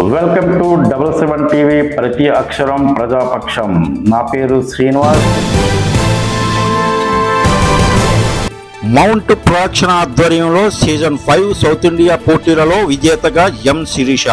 Welcome to double seven TV ప్రతి అక్షరం ప్రజాపక్షం. నా పేరు శ్రీనివాస్. మౌంట్ ప్రొడక్షన్ ఆధ్వర్యంలో సీజన్ ఫైవ్ సౌత్ ఇండియా పోటీలలో విజేతగా ఎం శిరీష.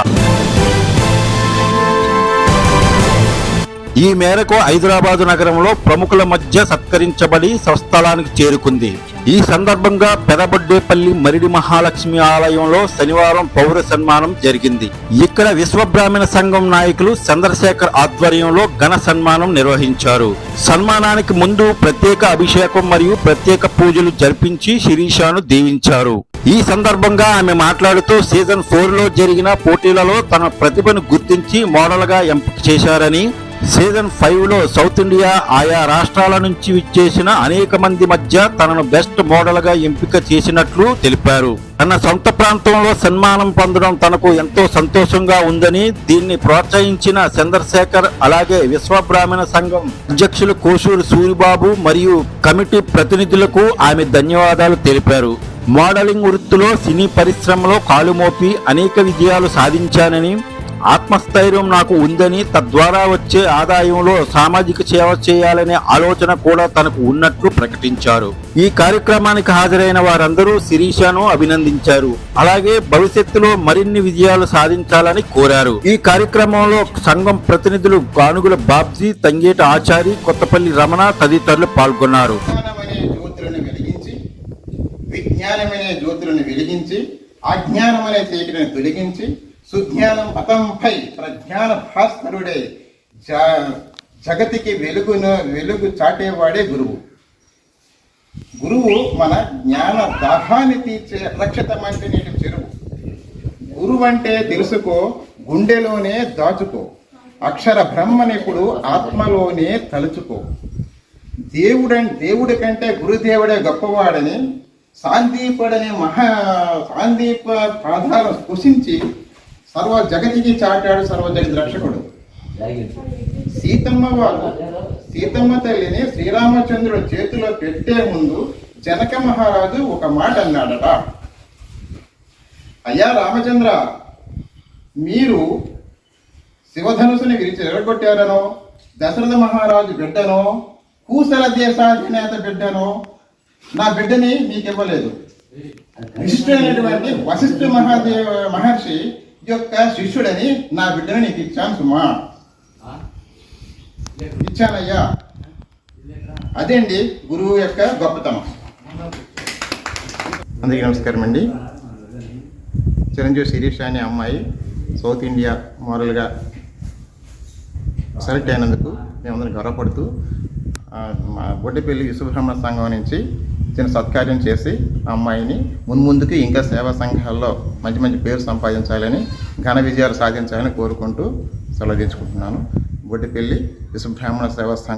ఈ మేరకు హైదరాబాదు నగరంలో ప్రముఖుల మధ్య సత్కరించబడి స్వస్థలానికి చేరుకుంది. ఈ సందర్భంగా పెదబొడ్డేపల్లి మరిడి మహాలక్ష్మి ఆలయంలో శనివారం పౌర సన్మానం జరిగింది. ఇక్కడ విశ్వబ్రాహ్మణ సంఘం నాయకులు చంద్రశేఖర్ ఆధ్వర్యంలో ఘన సన్మానం నిర్వహించారు. సన్మానానికి ముందు ప్రత్యేక అభిషేకం మరియు ప్రత్యేక పూజలు జరిపించి శిరీషాను దీవించారు. ఈ సందర్భంగా ఆమె మాట్లాడుతూ సీజన్ ఫోర్లో జరిగిన పోటీలలో తన ప్రతిభను గుర్తించి మోడల్గా ఎంపిక చేశారని సీజన్ ఫైవ్లో సౌత్ ఇండియా ఆయా రాష్ట్రాల నుంచి విచ్చేసిన అనేక మంది మధ్య తనను బెస్ట్ మోడల్గా ఎంపిక చేసినట్లు తెలిపారు. తన సొంత ప్రాంతంలో సన్మానం పొందడం తనకు ఎంతో సంతోషంగా ఉందని దీన్ని ప్రోత్సహించిన చంద్రశేఖర్ అలాగే విశ్వబ్రాహ్మణ సంఘం అధ్యక్షులు కోసూరు సూరిబాబు మరియు కమిటీ ప్రతినిధులకు ఆమె ధన్యవాదాలు తెలిపారు. మోడలింగ్ వృత్తిలో సినీ పరిశ్రమలో కాలుమోపి అనేక విజయాలు సాధించానని ఆత్మస్థైర్యం నాకు ఉందని తద్వారా వచ్చే ఆదాయంలో సామాజిక సేవ చేయాలనే ఆలోచన కూడా తనకు ఉన్నట్లు ప్రకటించారు. ఈ కార్యక్రమానికి హాజరైన వారందరూ శిరీషను అభినందించారు. అలాగే భవిష్యత్తులో మరిన్ని విజయాలు సాధించాలని కోరారు. ఈ కార్యక్రమంలో సంఘం ప్రతినిధులు గానుగుల బాబ్జీ తంగేట ఆచారి కొత్తపల్లి రమణ తదితరులు పాల్గొన్నారు. విజ్ఞానమనే జ్యోతులను వెలిగించి అజ్ఞానమనే చీకటిని తొలగించి సుజ్ఞానం పతంపై ప్రజ్ఞాన భాస్కరుడే జ- జగతికి వెలుగును వెలుగు చాటేవాడే గురువు. గురువు మన జ్ఞాన దాహాన్ని తీర్చే రక్షితమంటే నీటి చెరువు. గురువు అంటే తెలుసుకో గుండెలోనే దాచుకో. అక్షర బ్రహ్మనిప్పుడు ఆత్మలోనే తలుచుకో. దేవుడని దేవుడి కంటే గురుదేవుడే గొప్పవాడని సాందీపుడనే మహా సాందీప పాదాలు స్పృశించి సర్వ జగతికి చాటాడు సర్వ జగతి రక్షకుడు. సీతమ్మ వారు సీతమ్మ తల్లిని శ్రీరామచంద్రుడు చేతిలో పెట్టే ముందు జనక మహారాజు ఒక మాట అన్నాడట. అయ్యా రామచంద్ర మీరు శివధనుసుని విరిచి ఎరగొట్టారనో దశరథ మహారాజు బిడ్డనో కూసల దేశాధినేత బిడ్డనో నా బిడ్డని మీకు ఇవ్వలేదు విశిష్టుడైనటువంటి వశిష్ఠ మహాదేవ మహర్షి యొక్క శిష్యుడని నా బిడ్డని నీకు ఇచ్చాను సుమా. ఇచ్చానయ్యా. అదేండి గురువు యొక్క గొప్పతనం. అందరికీ నమస్కారం అండి. చిరంజీవి శిరీష్ అనే అమ్మాయి సౌత్ ఇండియా మోడల్గా సెలెక్ట్ అయినందుకు మేమందరం గర్వపడుతూ మా బొడ్డపల్లి విశ్వబ్రహ్మణ సంఘం నుంచి చిన్న సత్కార్యం చేసి ఆ అమ్మాయిని మున్ముందుకు ఇంకా సేవా సంఘాల్లో మంచి మంచి పేరు సంపాదించాలని ఘన విజయాలు సాధించాలని కోరుకుంటూ సెలవు తీసుకుంటున్నాను. బొడ్డిపల్లి విశ్వబ్రాహ్మణ సేవా సంఘం